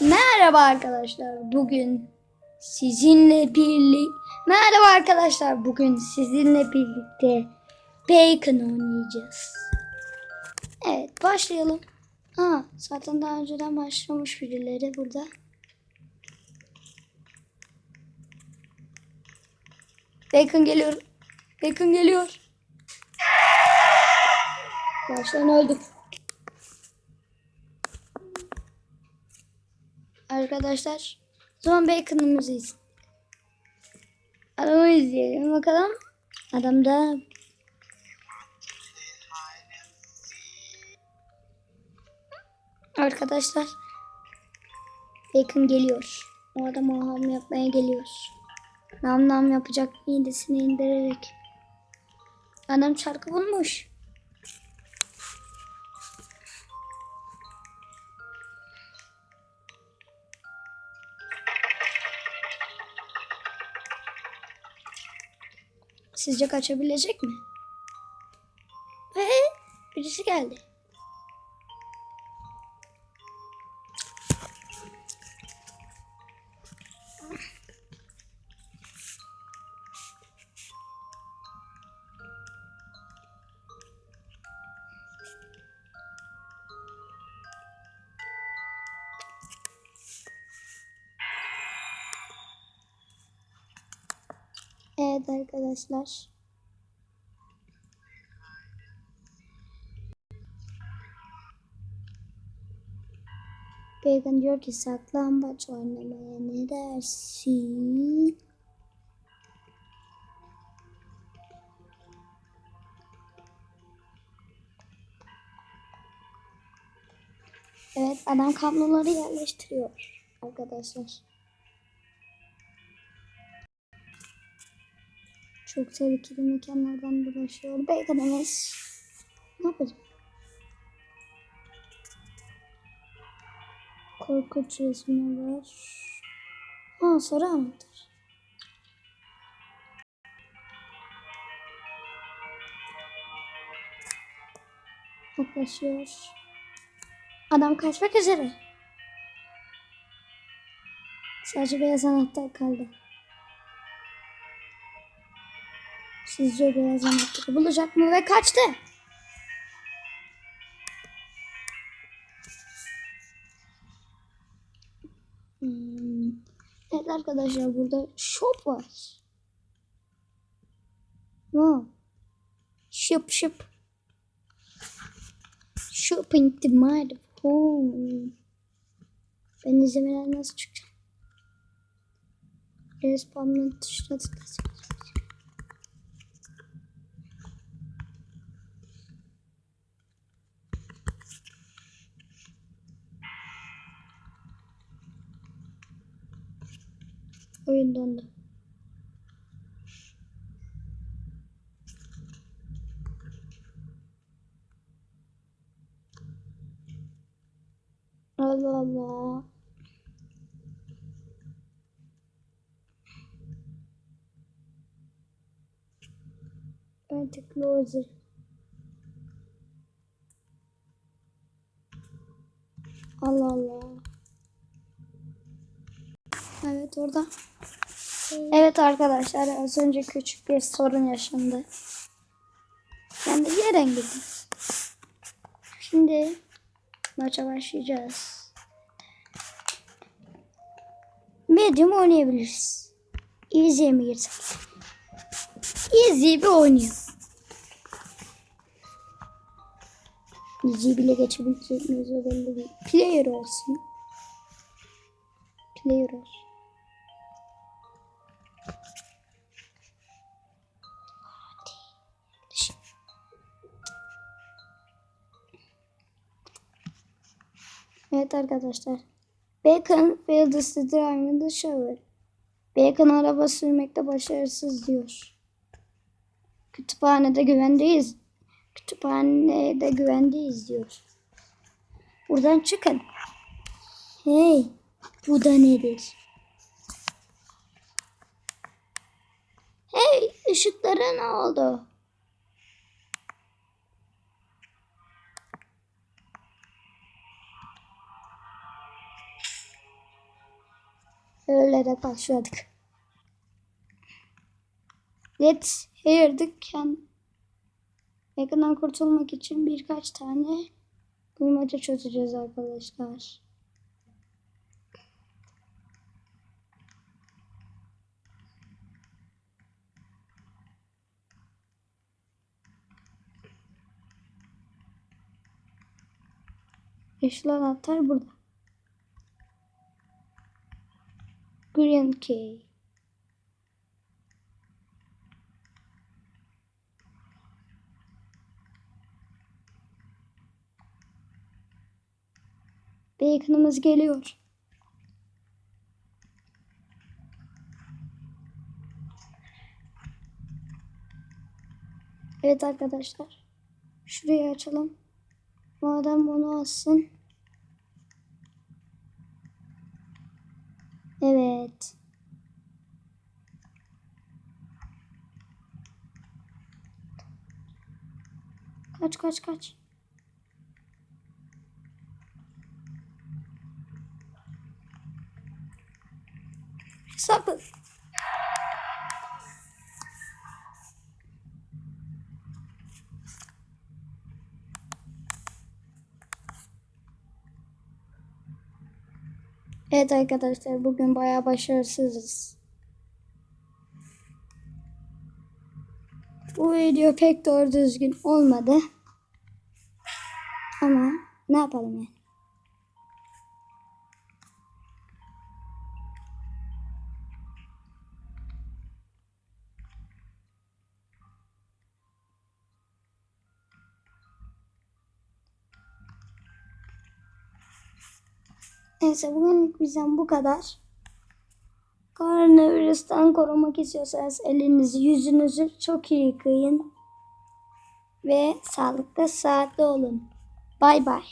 Merhaba arkadaşlar. Bugün sizinle birlikte Merhaba arkadaşlar. Bugün sizinle birlikte Bacon oynayacağız. Evet, başlayalım. Ha, zaten daha önceden başlamış birileri burada. Bacon geliyor. Bacon geliyor. Baştan öldük. Arkadaşlar zaman Bacon'ımızı izleyelim. Adamı izleyelim bakalım. Adam da Arkadaşlar Bacon geliyor. O adam ham yapmaya geliyor. Nam nam yapacak midesini indirerek. Adam çarkı bulmuş. Sizce kaçabilecek mi? Ve birisi geldi. Evet arkadaşlar. Bacon diyor ki saklambaç oynamaya ne dersin? Evet adam kabloları yerleştiriyor arkadaşlar. Çok tehlikeli mekanlardan dolaşıyor. Bacon'ımız ne yapacak? Korkunç resmi var. Ha sarı anahtar. Yaklaşıyor. Adam kaçmak üzere. Sadece beyaz anahtar kaldı. Sizce beyaz anahtarı bulacak mı ve kaçtı? Hmm. Evet arkadaşlar burada shop var. Wow. Shop shop. Shopping the mad home. Ben izlemeden nasıl çıkacağım? Respawn'ın tuşuna tıklasın. Oyun dondu. Allah Allah. Artık loser. Allah Allah. Evet orada. Evet arkadaşlar az önce küçük bir sorun yaşandı. Ben de yeren gittim. Şimdi maça başlayacağız. Medium oynayabiliriz. Easy'ye mi girsek? Easy bir oynayalım. Easy bile geçebilecek miyiz o. Player olsun. Player olsun. Evet arkadaşlar. Bacon failed to drive the. Bacon araba sürmekte başarısız diyor. Kütüphanede güvendeyiz. Kütüphanede güvendeyiz diyor. Buradan çıkın. Hey, bu da nedir? Hey, ışıklara ne oldu? Öyle başladık. Let's hear the can. Yakından kurtulmak için birkaç tane bulmaca çözeceğiz arkadaşlar. Yeşil anahtar burada. Green key. Bacon'ımız geliyor. Evet arkadaşlar. Şurayı açalım. Madem bunu alsın. Evet. Kaç kaç kaç. Sakın. Evet arkadaşlar bugün bayağı başarısızız. Bu video pek doğru düzgün olmadı. Ama ne yapalım yani. Neyse bugünlük bizden bu kadar. Koronavirüsten korumak istiyorsanız elinizi yüzünüzü çok iyi yıkayın. Ve sağlıklı saatli olun. Bay bay.